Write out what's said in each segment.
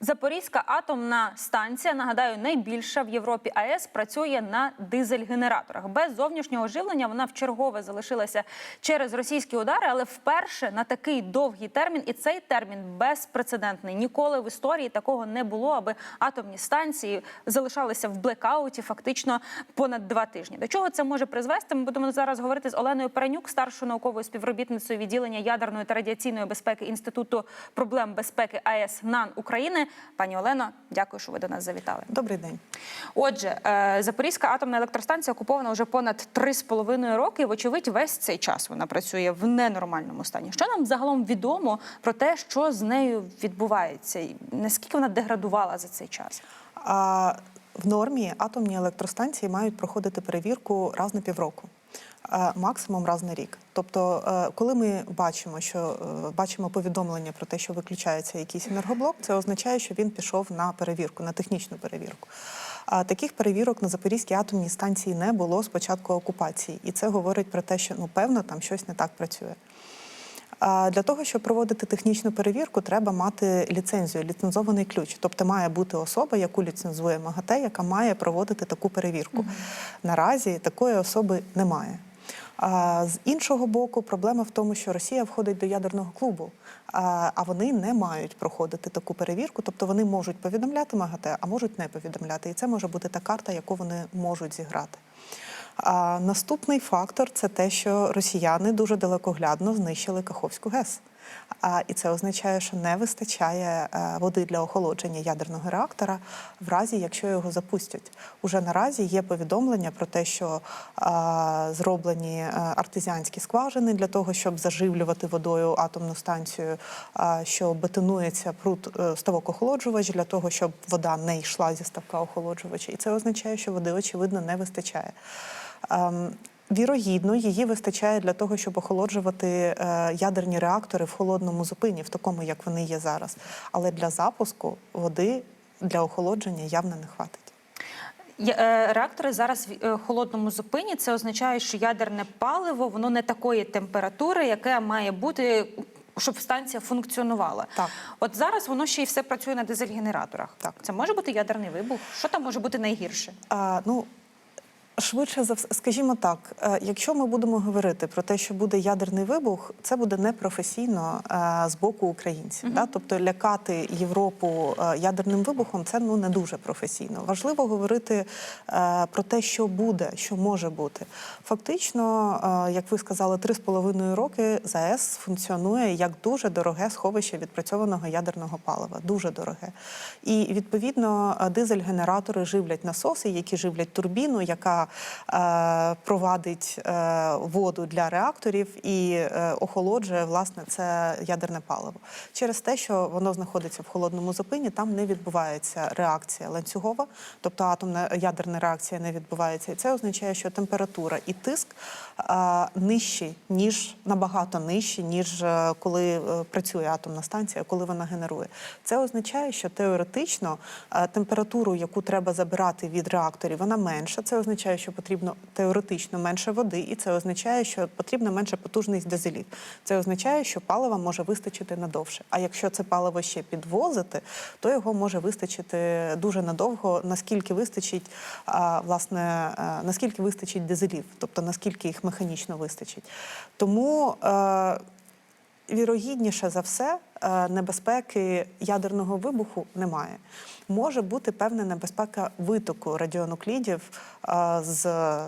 Запорізька атомна станція, нагадаю, найбільша в Європі АЕС, працює на дизель-генераторах. Без зовнішнього живлення вона вчергове залишилася через російські удари, але вперше на такий довгий термін, і цей термін безпрецедентний. Ніколи в історії такого не було, аби атомні станції залишалися в блекауті фактично понад два тижні. До чого це може призвести? Ми будемо зараз говорити з Оленою Перенюк, старшою науковою співробітницею відділення ядерної та радіаційної безпеки Інституту проблем безпеки АЕС НАН України. Пані Олено, дякую, що ви до нас завітали. Добрий день. Отже, е, Запорізька атомна електростанція окупована вже понад 3,5 роки. Вочевидь, весь цей час вона працює в ненормальному стані. Що нам загалом відомо про те, що з нею відбувається, і наскільки вона деградувала за цей час? А в нормі атомні електростанції мають проходити перевірку раз на півроку. Максимум раз на рік. Тобто, е, коли ми бачимо, що е, бачимо повідомлення про те, що виключається якийсь енергоблок, це означає, що він пішов на перевірку, на технічну перевірку. А таких перевірок на Запорізькій атомній станції не було з початку окупації, і це говорить про те, що ну певно там щось не так працює. Для того, щоб проводити технічну перевірку, треба мати ліцензію, ліцензований ключ. Тобто має бути особа, яку ліцензує МАГАТЕ, яка має проводити таку перевірку. Наразі такої особи немає. А з іншого боку, проблема в тому, що Росія входить до ядерного клубу, а вони не мають проходити таку перевірку. Тобто вони можуть повідомляти МАГАТЕ, а можуть не повідомляти. І це може бути та карта, яку вони можуть зіграти. А наступний фактор це те, що росіяни дуже далекоглядно знищили Каховську ГЕС. А, і це означає, що не вистачає е, води для охолодження ядерного реактора в разі, якщо його запустять. Уже наразі є повідомлення про те, що а, зроблені е, артезіанські скважини для того, щоб заживлювати водою атомну станцію, а, що бетонується прут е, ставок охолоджувач для того, щоб вода не йшла зі ставка охолоджувача. І це означає, що води очевидно не вистачає. Ем, Вірогідно, її вистачає для того, щоб охолоджувати е, ядерні реактори в холодному зупині, в такому, як вони є зараз. Але для запуску води для охолодження явно не хватить. Е, Реактори зараз в е, холодному зупині. Це означає, що ядерне паливо воно не такої температури, яке має бути. Щоб станція функціонувала, Так. от зараз воно ще й все працює на дизель-генераторах. Так. це може бути ядерний вибух. Що там може бути найгірше? А, ну, швидше за все, скажімо так, е, якщо ми будемо говорити про те, що буде ядерний вибух, це буде непрофесійно е, з боку українців. Да? Тобто лякати Європу е, ядерним вибухом це ну не дуже професійно. Важливо говорити про те, що буде, що може бути. Фактично, як ви сказали, три з половиною роки ЗАЕС функціонує як дуже дороге сховище відпрацьованого ядерного палива. Дуже дороге. І відповідно дизель-генератори живлять насоси, які живлять турбіну, яка провадить е, воду для реакторів і е, охолоджує власне це ядерне паливо. Через те, що воно знаходиться в холодному зупині, там не відбувається реакція ланцюгова, тобто атомна ядерна реакція не відбувається. І це означає, що температура і тиск е, нижчі, ніж набагато нижчі, ніж е, коли е, працює атомна станція, коли вона генерує. Це означає, що теоретично е, температуру, яку треба забирати від реакторів, вона менша. Це означає, що потрібно теоретично менше води, і це означає, що потрібно менше потужність дизелів. Це означає, що палива може вистачити надовше. А якщо це паливо ще підвозити, то його може вистачити дуже надовго, наскільки вистачить власне, е, наскільки вистачить дизелів, тобто наскільки їх механічно вистачить. Тому е, вірогідніше за все, небезпеки ядерного вибуху немає. Може бути певна небезпека витоку радіонуклідів е, з,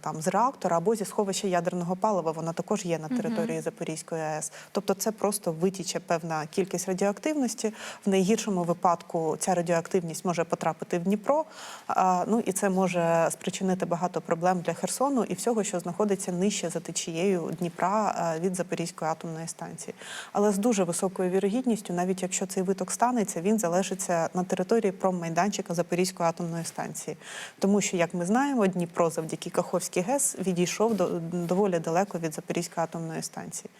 там, з реактора або зі сховища ядерного палива. Воно також є на території Запорізької АЕС. Тобто це просто витіче певна кількість радіоактивності. В найгіршому випадку ця радіоактивність може потрапити в Дніпро. е, Ну і це може спричинити багато проблем для Херсону і всього, що знаходиться нижче за течією Дніпра е, від Запорізької атомної станції. Але з дуже високою вірогідністю повністю, навіть якщо цей виток станеться, він залишиться на території промайданчика Запорізької атомної станції. Тому що, як ми знаємо, Дніпро завдяки Каховській ГЕС відійшов до, доволі далеко від Запорізької атомної станції.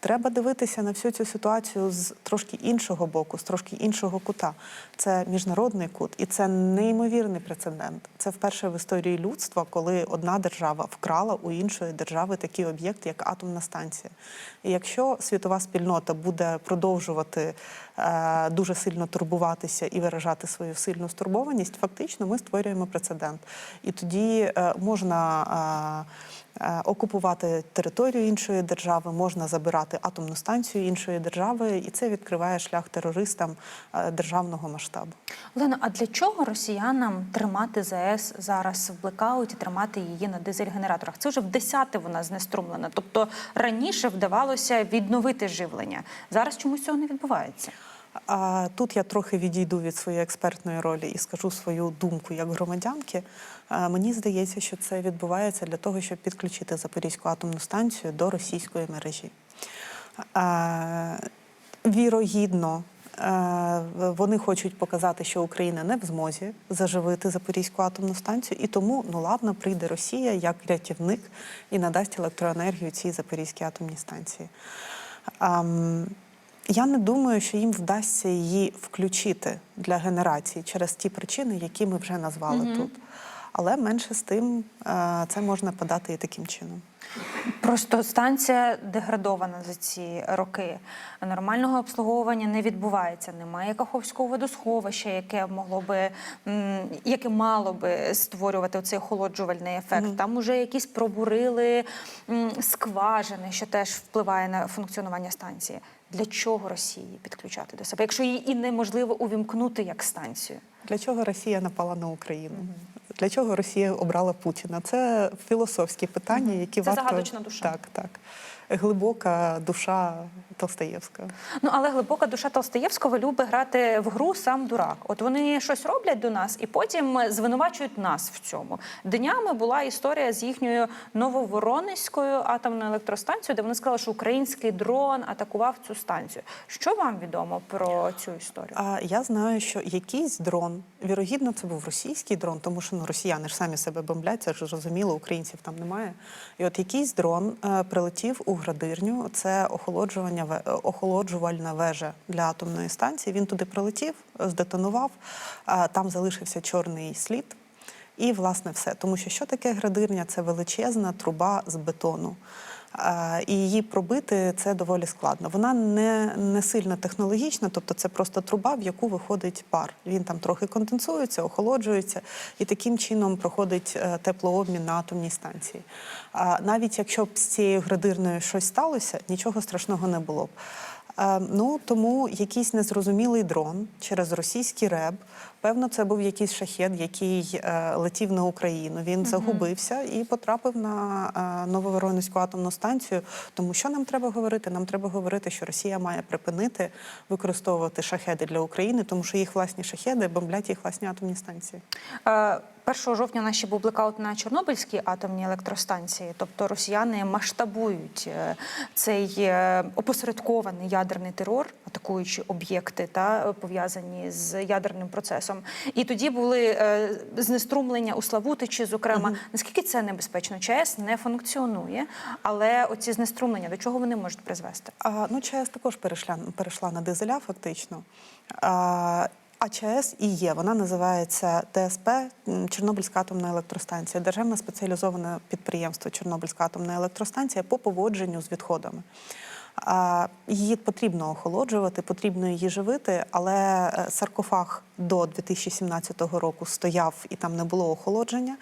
Треба дивитися на всю цю ситуацію з трошки іншого боку, з трошки іншого кута. Це міжнародний кут, і це неймовірний прецедент. Це вперше в історії людства, коли одна держава вкрала у іншої держави такий об'єкт, як атомна станція. І якщо світова спільнота буде продовжувати е, дуже сильно турбуватися і виражати свою сильну стурбованість, фактично ми створюємо прецедент. І тоді е, можна. Е, Окупувати територію іншої держави, можна забирати атомну станцію іншої держави, і це відкриває шлях терористам е, державного масштабу. Олено, а для чого росіянам тримати ЗАЕС зараз в блекауті, тримати її на дизель-генераторах? Це вже в десяте вона знеструмлена. Тобто раніше вдавалося відновити живлення. Зараз чомусь цього не відбувається. А тут я трохи відійду від своєї експертної ролі і скажу свою думку як громадянки. Мені здається, що це відбувається для того, щоб підключити Запорізьку атомну станцію до російської мережі. Вірогідно, вони хочуть показати, що Україна не в змозі заживити Запорізьку атомну станцію, і тому ну ладно, прийде Росія як рятівник і надасть електроенергію цій Запорізькій атомній станції. Я не думаю, що їм вдасться її включити для генерації через ті причини, які ми вже назвали тут. Але менше з тим е, це можна подати і таким чином. Просто станція деградована за ці роки. Нормального обслуговування не відбувається. Немає Каховського водосховища, яке могло би яке мало би створювати цей охолоджувальний ефект. Там уже якісь пробурили скважини, що теж впливає на функціонування станції. Для чого Росії підключати до себе, якщо її і неможливо увімкнути як станцію? Для чого Росія напала на Україну? Для чого Росія обрала Путіна? Це філософські питання, які Це варто загадочна душа. Так, так. Глибока душа Толстаєвська. Ну але глибока душа Толстаєвського любить грати в гру сам дурак. От вони щось роблять до нас і потім звинувачують нас в цьому. Днями була історія з їхньою нововоронезькою атомною електростанцією, де вони сказали, що український дрон атакував цю станцію. Що вам відомо про цю історію? А я знаю, що якийсь дрон, вірогідно, це був російський дрон, тому що ну, росіяни ж самі себе бомблять, це ж зрозуміло, українців там немає. І от якийсь дрон е, прилетів у градирню. Це охолоджування е, охолоджувальна вежа для атомної станції. Він туди прилетів, здетонував, там залишився чорний слід. І власне все. Тому що що таке градирня? Це величезна труба з бетону. І її пробити це доволі складно. Вона не, не сильно технологічна, тобто це просто труба, в яку виходить пар. Він там трохи конденсується, охолоджується, і таким чином проходить е, теплообмін на атомній станції. А навіть якщо б з цією градирною щось сталося, нічого страшного не було б. Е, Ну тому якийсь незрозумілий дрон через російський реб. Певно, це був якийсь шахет, який е, летів на Україну. Він загубився і потрапив на е, Нововоронезьку атомну станцію. Тому що нам треба говорити? Нам треба говорити, що Росія має припинити використовувати шахеди для України, тому що їх власні шахеди бомблять їх власні атомні станції. Е, 1 жовтня наші був блекаут на Чорнобильській атомній електростанції, тобто росіяни масштабують е, цей е, опосередкований ядерний терор, атакуючи об'єкти та е, пов'язані з ядерним процесом. І тоді були знеструмлення у Славутичі, зокрема. Наскільки це небезпечно? ЧАЕС не функціонує, але оці знеструмлення до чого вони можуть призвести? А, ну, ЧАЕС також перейшла, перейшла на дизеля, фактично. А, а ЧАЕС і є. Вона називається ТСП Чорнобильська атомна електростанція, державне спеціалізоване підприємство Чорнобильська атомна електростанція по поводженню з відходами. Її потрібно охолоджувати, потрібно її живити, але е, саркофаг до 2017 року стояв і там не було охолодження.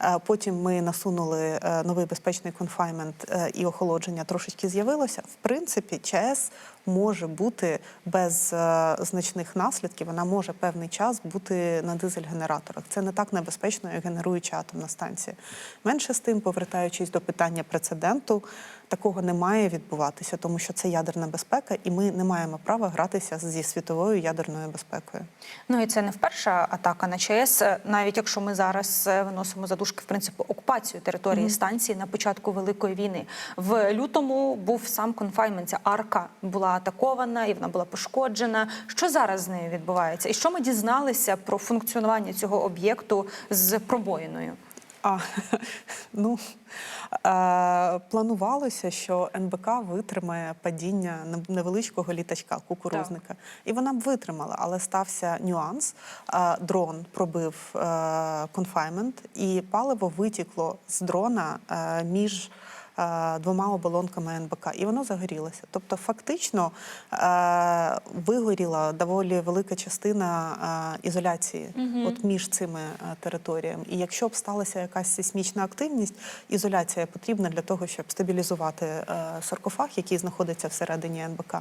Е, Потім ми насунули е, новий безпечний конфаймент е, і охолодження трошечки з'явилося. В принципі, ЧАЕС може бути без значних наслідків. Вона може певний час бути на дизель-генераторах. Це не так небезпечно, як генеруюча атомна станція. Менше з тим, повертаючись до питання прецеденту, такого не має відбуватися, тому що це ядерна безпека, і ми не маємо права гратися зі світовою ядерною безпекою. Ну і це не вперша атака на ЧАЕС. Навіть якщо ми зараз е, виносимо задушки в принципі окупацію території станції на початку великої війни. В лютому був сам конфаймент, ця арка була атакована і вона була пошкоджена. Що зараз з нею відбувається? І що ми дізналися про функціонування цього об'єкту з пробоїною? А, ну, е, планувалося, що НБК витримає падіння невеличкого літачка, кукурузника. І вона б витримала, але стався нюанс. Е, дрон пробив е, конфаймент, і паливо витікло з дрона е, між двома оболонками НБК, і воно загорілося. Тобто, фактично е, вигоріла доволі велика частина е, ізоляції от між цими е, територіями. І якщо б сталася якась сейсмічна активність, ізоляція потрібна для того, щоб стабілізувати е, саркофаг, який знаходиться всередині НБК.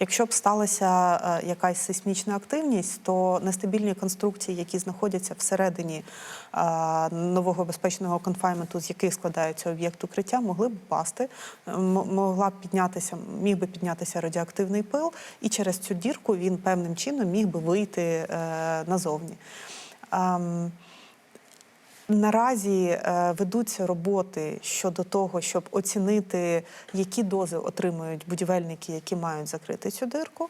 Якщо б сталася е, якась сейсмічна активність, то нестабільні конструкції, які знаходяться всередині е, нового безпечного конфайменту, з яких складається об'єкт укриття, могли б впасти, могла б піднятися, міг би піднятися радіоактивний пил, і через цю дірку він певним чином міг би вийти е, назовні. Наразі е, ведуться роботи щодо того, щоб оцінити, які дози отримують будівельники, які мають закрити цю дирку.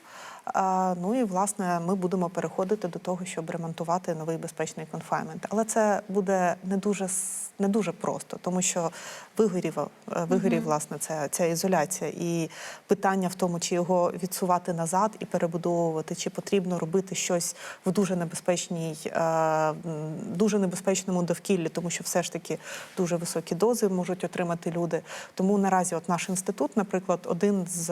Ну і власне ми будемо переходити до того, щоб ремонтувати новий безпечний конфаймент. Але це буде не дуже не дуже просто, тому що вигорів, е, вигорів власне ця, ця ізоляція. І питання в тому, чи його відсувати назад і перебудовувати, чи потрібно робити щось в дуже небезпечній, е, дуже небезпечному довкіллі, тому що все ж таки дуже високі дози можуть отримати люди. Тому наразі, от наш інститут, наприклад, один з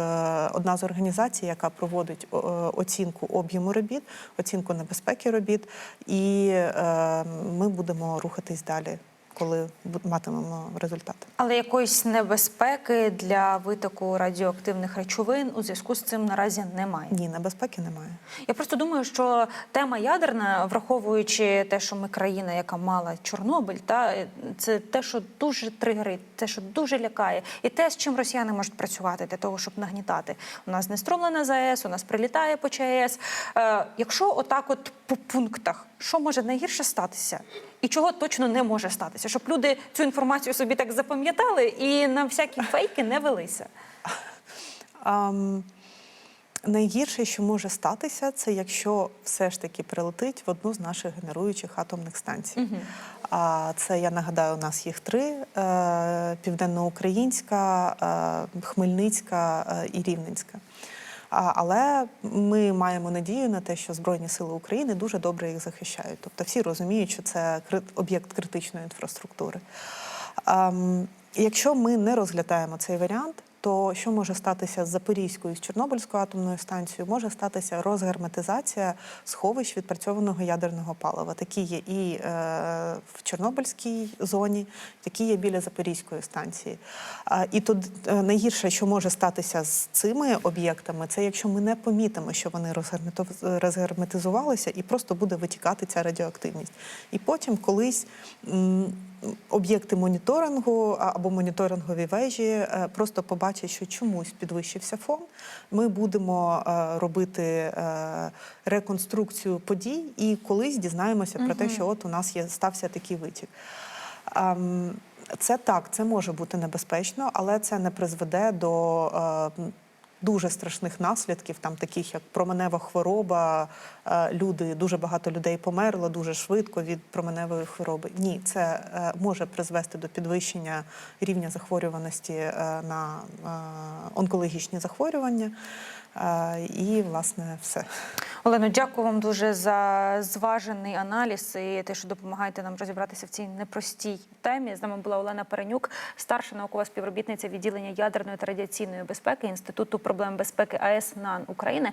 одна з організацій, яка проводить оцінку об'єму робіт, оцінку небезпеки робіт, і е, ми будемо рухатись далі, коли матимемо результати. Але якоїсь небезпеки для витоку радіоактивних речовин у зв'язку з цим наразі немає. Ні, небезпеки немає. Я просто думаю, що тема ядерна, враховуючи те, що ми країна, яка мала Чорнобиль, та е, це те, що дуже тригерить, те, що дуже лякає, і те, з чим росіяни можуть працювати для того, щоб нагнітати. У нас знеструмлена ЗАЕС, у нас прилітає по ЧАЕС. Е, якщо отак, от по пунктах, що може найгірше статися? І чого точно не може статися, щоб люди цю інформацію собі так запам'ятали і на всякі фейки не велися. Ам, найгірше, що може статися, це якщо все ж таки прилетить в одну з наших генеруючих атомних станцій. А це я нагадаю, у нас їх три: е, південноукраїнська, е, Хмельницька е, і Рівненська. Але ми маємо надію на те, що Збройні сили України дуже добре їх захищають. Тобто всі розуміють, що це об'єкт критичної інфраструктури. Ем, Якщо ми не розглядаємо цей варіант, то що може статися з Запорізькою з Чорнобильською атомною станцією? Може статися розгерметизація сховищ відпрацьованого ядерного палива. Такі є і е, в Чорнобильській зоні, такі є біля Запорізької станції. А, і тут е, найгірше, що може статися з цими об'єктами, це якщо ми не помітимо, що вони розгерметизувалися, і просто буде витікати ця радіоактивність. І потім колись. Об'єкти моніторингу або моніторингові вежі е, просто побачать, що чомусь підвищився фон. Ми будемо е, робити е, реконструкцію подій і колись дізнаємося про те, що от у нас є стався такий витік. Ем, Це так, це може бути небезпечно, але це не призведе до дуже страшних наслідків, там таких як променева хвороба. е, Люди дуже багато людей померло дуже швидко від променевої хвороби. Ні, це е, може призвести до підвищення рівня захворюваності е, на онкологічні захворювання. І власне все. Олено, дякую вам дуже за зважений аналіз і те, що допомагаєте нам розібратися в цій непростій темі. З нами була Олена Перенюк, старша наукова співробітниця відділення ядерної та радіаційної безпеки Інституту проблем безпеки АЕС НАН України.